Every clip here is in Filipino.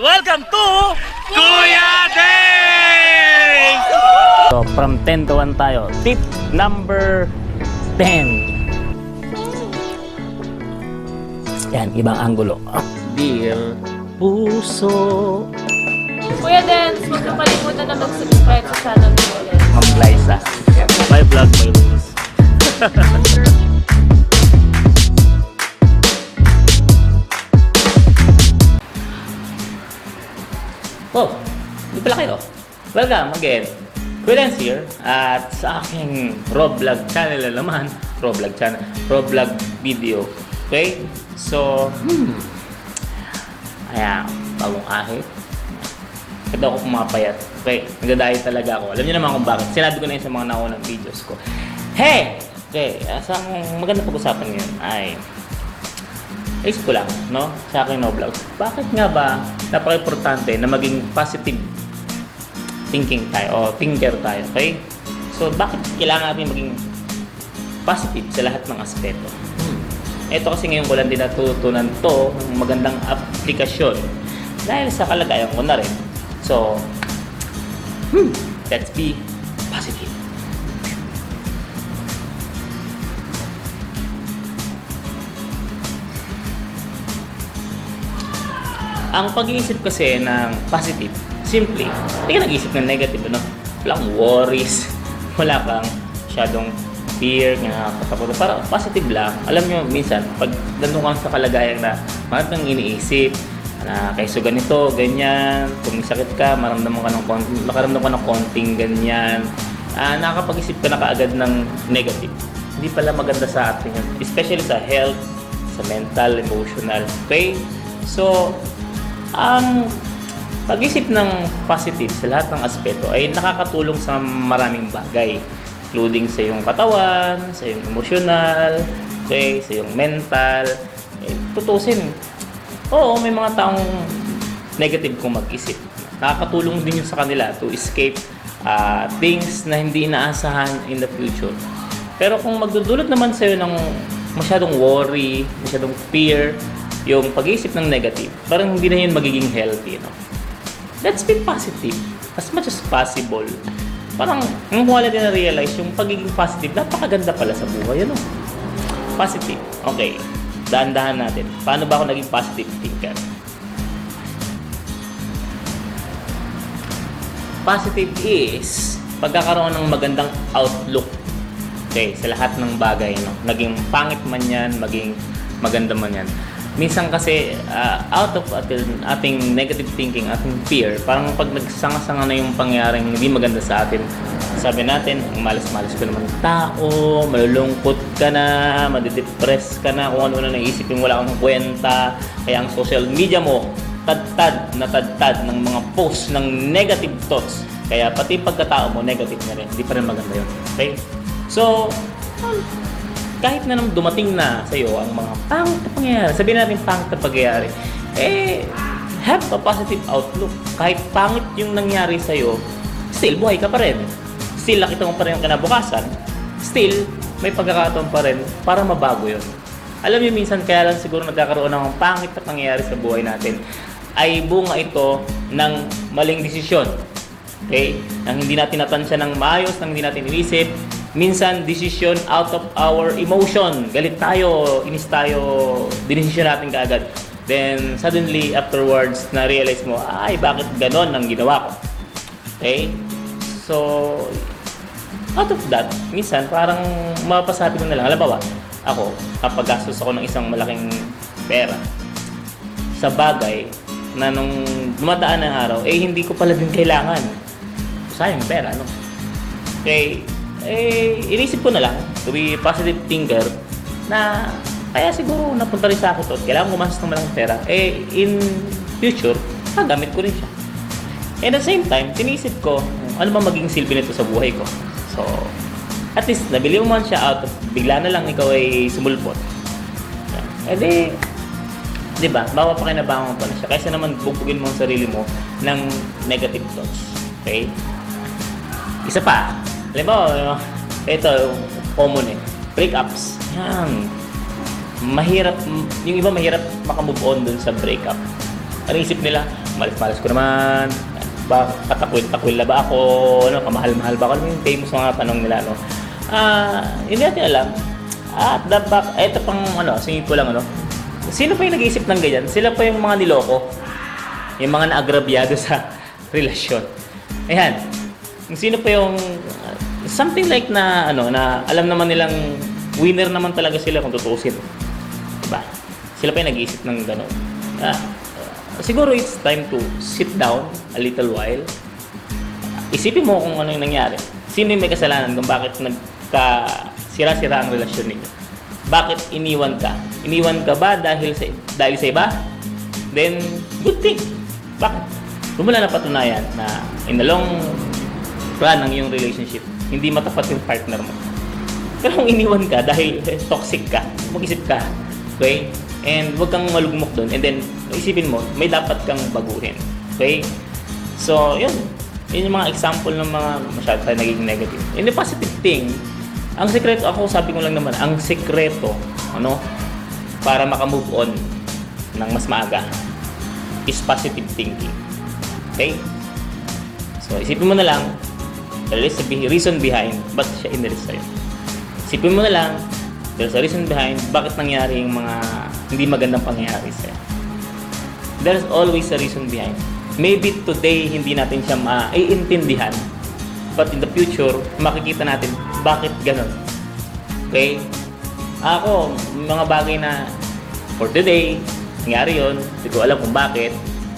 Welcome to Kuya Days! So, from 10 to 1 tayo. Tip number 10. Yan, ibang anggulo. Dear Puso. Kuya Dance, huwag ka kalimutan na mag-subscribe sa channel ko ulit. Ma'am Liza. My vlog, my rules. oh, di pala kayo. Welcome again. Kuya here at sa aking Roblog channel na naman. Roblog channel. Roblog video. Okay? So, hmm. Ayan, bagong ahit. Ito ako pumapayat. Okay, nagdadayet talaga ako. Alam niyo naman kung bakit. Sinabi ko na yun sa mga naunang videos ko. Hey! Okay, asang maganda pag-usapan ngayon ay Isip ko lang, no? Sa aking no vlog. Bakit nga ba napaka-importante na maging positive thinking tayo o thinker tayo, okay? So, bakit kailangan natin maging positive sa lahat ng aspeto? Hmm. Ito kasi ngayon ko lang din natutunan to ng magandang aplikasyon dahil sa kalagayan ko na rin. So, hmm, let's be positive. Ang pag-iisip kasi ng positive, simply, hindi ka nag-iisip ng negative, ano? Walang worries, wala kang masyadong fear, nga katapunan. Para positive lang. Alam nyo, minsan, pag nandun kang sa kalagayan na marami kang iniisip, na kaysa ganito, ganyan, kung may sakit ka, maramdaman ka ng konting, makaramdam ka ng konting ganyan, ah nakakapag-isip ka na kaagad ng negative. Hindi pala maganda sa atin yun. Especially sa health, sa mental, emotional. Okay? So, ang pag-isip ng positive sa lahat ng aspeto ay nakakatulong sa maraming bagay including sa iyong katawan, sa iyong emotional, okay, sa iyong mental. Eh, tutusin, oo, may mga taong negative kung mag-isip. Nakakatulong din yun sa kanila to escape uh, things na hindi inaasahan in the future. Pero kung magdudulot naman sa'yo ng masyadong worry, masyadong fear, yung pag-iisip ng negative, parang hindi na yun magiging healthy, no? Let's be positive as much as possible. Parang, yung wala din na-realize, yung pagiging positive, napakaganda pala sa buhay, ano? Positive. Okay. Dahan-dahan natin. Paano ba ako naging positive thinker? Positive is pagkakaroon ng magandang outlook okay, sa lahat ng bagay. No? Naging pangit man yan, maging maganda man yan. Minsan kasi uh, out of ating, ating negative thinking, ating fear, parang pag nagsanga-sanga na yung pangyaring hindi maganda sa atin, sabi natin, ang malas-malas ko naman tao, malulungkot ka na, madidepress ka na, kung ano na naisip yung wala kang kwenta, kaya ang social media mo, tad-tad na tad-tad ng mga posts ng negative thoughts. Kaya pati pagkatao mo, negative na rin. Hindi pa rin maganda yun. Okay? So, kahit na nang dumating na sa iyo ang mga pangit na pangyayari, sabihin natin pangit na pangyayari, eh, have a positive outlook. Kahit pangit yung nangyari sa iyo, still buhay ka pa rin. Still nakita mo pa rin yung kinabukasan. Still, may pagkakataon pa rin para mabago yun. Alam niyo minsan kaya lang siguro nagkakaroon ng pangit na pangyayari sa buhay natin ay bunga ito ng maling desisyon. Okay? Nang hindi natin natansya ng maayos, nang hindi natin inisip, minsan decision out of our emotion. Galit tayo, inis tayo, dinesisyon natin kaagad. Then suddenly afterwards na-realize mo, ay bakit ganon ang ginawa ko? Okay? So, out of that, minsan parang mapasabi ko na lang, alam ba ako, kapag gastos ako ng isang malaking pera sa bagay na nung dumadaan ng araw, eh hindi ko pala din kailangan. Sayang pera, no? Okay, eh, inisip ko na lang, to be positive thinker, na kaya siguro napunta rin sa akin to, kailangan gumastos ng malaking pera, eh, in future, gagamit ko rin siya. And at the same time, tinisip ko, ano ba maging silbi nito sa buhay ko. So, at least, nabili mo man siya out bigla na lang ikaw ay sumulpot. Eh di, di ba, bawa pa kinabangan pa na siya. Kaysa naman bubugin mo ang sarili mo ng negative thoughts. Okay? Isa pa, alam mo, ito, common eh. Breakups. Yan. Mahirap, yung iba mahirap makamove on dun sa breakup. Ang isip nila, malas-malas ko naman, ba, katakwil-takwil na ba ako, ano, kamahal-mahal ba ako, ano yung famous mga tanong nila, no? Ah, hindi natin alam. At the back, eto pang, ano, singin ko lang, ano, sino pa yung nag-iisip ng ganyan? Sila pa yung mga niloko, yung mga naagrabyado sa relasyon. Ayan, sino pa yung, uh, something like na, ano, na alam naman nilang winner naman talaga sila kung tutuusin. Diba? Sila pa yung nag-iisip ng gano'n. Ah, siguro it's time to sit down a little while. Isipin mo kung ano yung nangyari. Sino yung may kasalanan kung bakit nagka sira-sira ang relasyon ninyo. Bakit iniwan ka? Iniwan ka ba dahil sa dahil sa iba? Then good thing. Bakit? Wala na patunayan na in the long run ng iyong relationship, hindi matapat yung partner mo. Pero kung iniwan ka dahil toxic ka, mag-isip ka, okay? And huwag kang malugmok doon. And then, isipin mo, may dapat kang baguhin. Okay? So, yun. Yun yung mga example ng mga masyado tayo naging negative. And the positive thing, ang sekreto, ako sabi ko lang naman, ang sekreto, ano, para makamove on ng mas maaga is positive thinking. Okay? So, isipin mo na lang, there is a reason behind ba't siya inalis sa'yo. Isipin mo na lang, there's a reason behind bakit nangyari yung mga hindi magandang pangyayari sa'yo. There's always a reason behind. Maybe today hindi natin siya maiintindihan, but in the future, makikita natin bakit ganun. Okay? Ako, mga bagay na for today, nangyari yun, hindi ko alam kung bakit.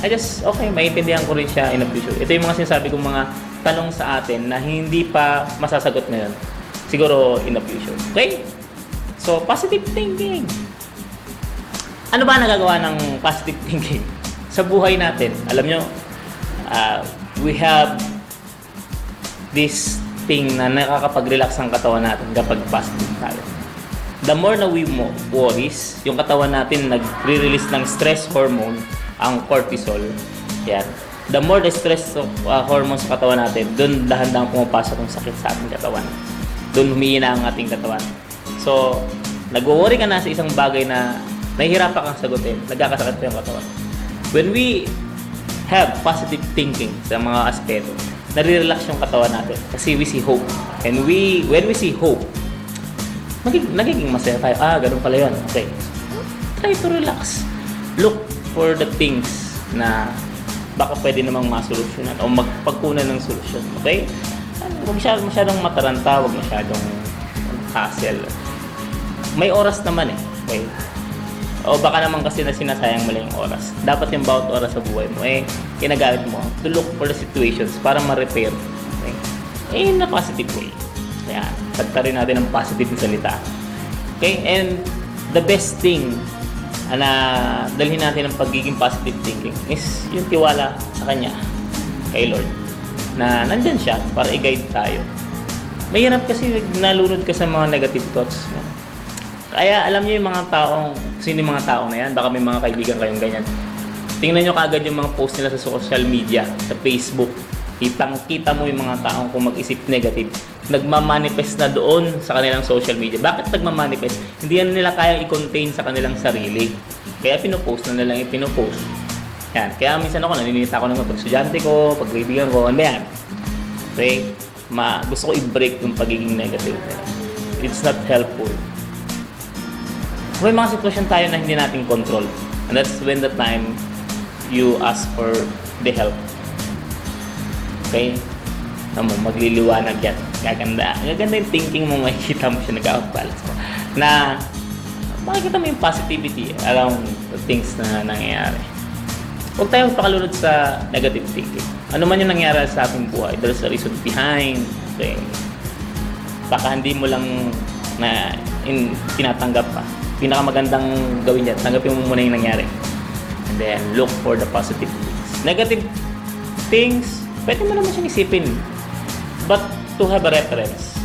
I just, okay, maintindihan ko rin siya in the future. Ito yung mga sinasabi kong mga tanong sa atin na hindi pa masasagot ngayon. Siguro in the future. Okay? So, positive thinking. Ano ba nagagawa ng positive thinking? Sa buhay natin, alam nyo, uh, we have this thing na nakakapag-relax ang katawan natin kapag positive tayo. The more na we worries, yung katawan natin nagre-release ng stress hormone, ang cortisol. Yan. The more the stress of, uh, hormone sa katawan natin, doon dahan-dahan pumapasok yung sakit sa ating katawan. Doon humihina ang ating katawan. So, nag-worry ka na sa isang bagay na nahihirapan kang sagutin, nagkakasakit pa yung katawan. When we have positive thinking sa mga aspeto, nare-relax yung katawan natin kasi we see hope. And we, when we see hope, nagiging, nagiging masaya tayo. Ah, ganun pala yun. Okay. Try to relax. Look for the things na baka pwede namang masolusyonan o magpagkunan ng solusyon. Okay? Huwag masyadong, masyadong mataranta, huwag masyadong hassle. May oras naman eh. Okay? O baka naman kasi na sinasayang mo lang yung oras. Dapat yung bawat oras sa buhay mo, eh, ginagamit mo to look for the situations para ma-repair. Okay? Eh, in a positive way. Kaya, tagtarin natin ang positive na salita. Okay? And the best thing na dalhin natin ang pagiging positive thinking is yung tiwala sa Kanya, kay Lord. Na nandyan siya para i-guide tayo. Mahirap kasi nalunod ka sa mga negative thoughts. No? Kaya alam niyo yung mga taong, sino yung mga taong na yan, baka may mga kaibigan kayong ganyan. Tingnan niyo kaagad yung mga post nila sa social media, sa Facebook. Kitang kita mo yung mga taong kung mag-isip negative, nagmamanifest na doon sa kanilang social media. Bakit nagmamanifest? Hindi yan nila kayang i-contain sa kanilang sarili. Kaya pinopost na nilang ipinopost. Yan. Kaya minsan ako, naninita ako ng pag estudyante ko, pag kaibigan ko, ano yan? Okay? Ma, gusto ko i-break yung pagiging negative. It's not helpful may mga sitwasyon tayo na hindi natin control. And that's when the time you ask for the help. Okay? Ano mo, magliliwanag yan. Gaganda. Gaganda yung thinking mo, makikita mo siya nag-outbalance mo. Na, makikita mo yung positivity around the things na nangyayari. Huwag tayong pakalunod sa negative thinking. Ano man yung nangyari sa ating buhay, there's a reason behind. Okay? Baka hindi mo lang na in, tinatanggap pa. Pinakamagandang gawin yan, tanggapin mo muna yung nangyari. And then, look for the positive things. Negative things, pwede mo naman siyang isipin. But to have a reference.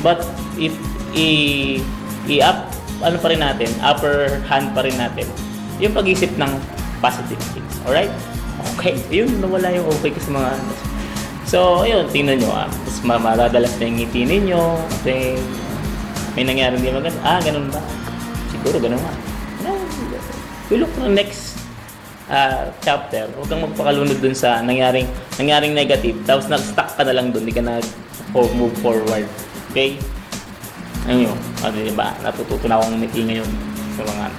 But if i i-up ano pa rin natin, upper hand pa rin natin, yung pag-isip ng positive things. Alright? Okay. Yun, nawala yung okay kasi mga ano. So, ayun, tingnan nyo ah. Tapos ma- madadalas na yung ngiti ninyo. Okay. May nangyari hindi maganda. Ah, ganun ba? Siguro ganun nga. We look for the next ah, chapter, huwag kang magpakalunod dun sa nangyaring, nangyaring negative, tapos nag-stuck ka na lang dun, di ka na move forward. Okay? Ayun yun. Ano diba? Natututo na akong ngiti ngayon sa mga ano.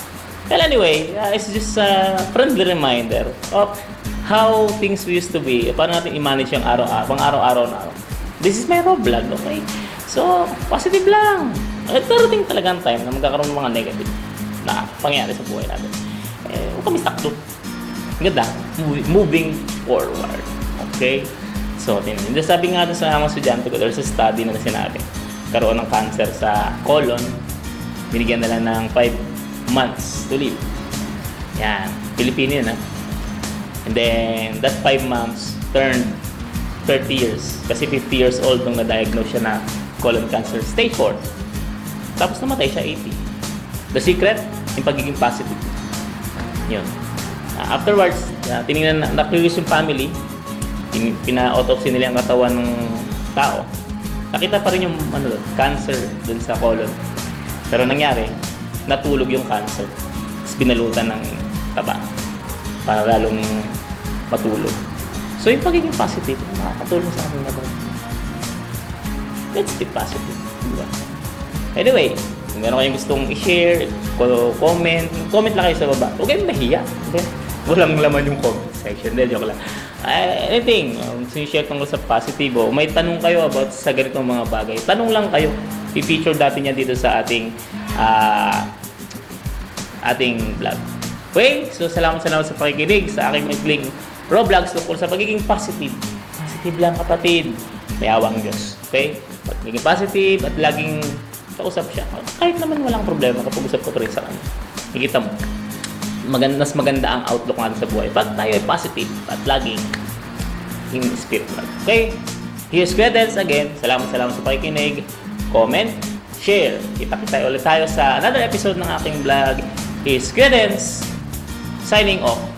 Well, anyway, uh, it's just a friendly reminder of how things used to be. Paano natin i-manage yung araw-araw, pang araw-araw na. This is my vlog, okay? So, positive lang. At darating talaga ang time na magkakaroon ng mga negative na pangyayari sa buhay natin. Eh, huwag kami taklo. Ganda. Mo- Moving forward. Okay? So. Hindi sabi nga sa mga estudyante ko, there's a study na sinabi. Karoon ng cancer sa colon. Binigyan nila ng 5 months to live. Yan. Pilipino yun, ha? And then, that 5 months turned 30 years. Kasi 50 years old nung na-diagnose siya na colon cancer stage 4. Tapos namatay siya 80. The secret, yung pagiging positive. Yun. Uh, afterwards, uh, tinignan na, na-curious yung family. Tin- Pina-autopsy nila ang katawan ng tao. Nakita pa rin yung ano, cancer dun sa colon. Pero nangyari, natulog yung cancer. Tapos binalutan ng taba para lalong matulog. So yung pagiging positive, makakatulong sa ating mga Let's be positive. Diba? Anyway, kung meron kayong gustong i-share, comment, comment lang kayo sa baba. Huwag kayong mahiya. Okay? Walang laman yung comment section. Hindi, joke lang. Ah, anything, um, sinishare tungkol sa positibo, may tanong kayo about sa ganitong mga bagay, tanong lang kayo. I-feature natin yan dito sa ating ah, ating vlog. Okay, so salamat salamat sa pakikinig sa aking maikling raw vlogs tungkol sa pagiging positive. Positive lang kapatid. May awang Diyos. Okay? Pagiging positive at laging kausap siya. Kahit naman walang problema kapag usap ko pa rin sa kanya. Nakikita mo, maganda, mas maganda ang outlook natin sa buhay. Pag tayo ay positive at laging in spiritual. Okay? Here's Credence again. Salamat salamat sa pakikinig. Comment, share. Kita-kita ulit tayo sa another episode ng aking vlog. Here's Credence signing off.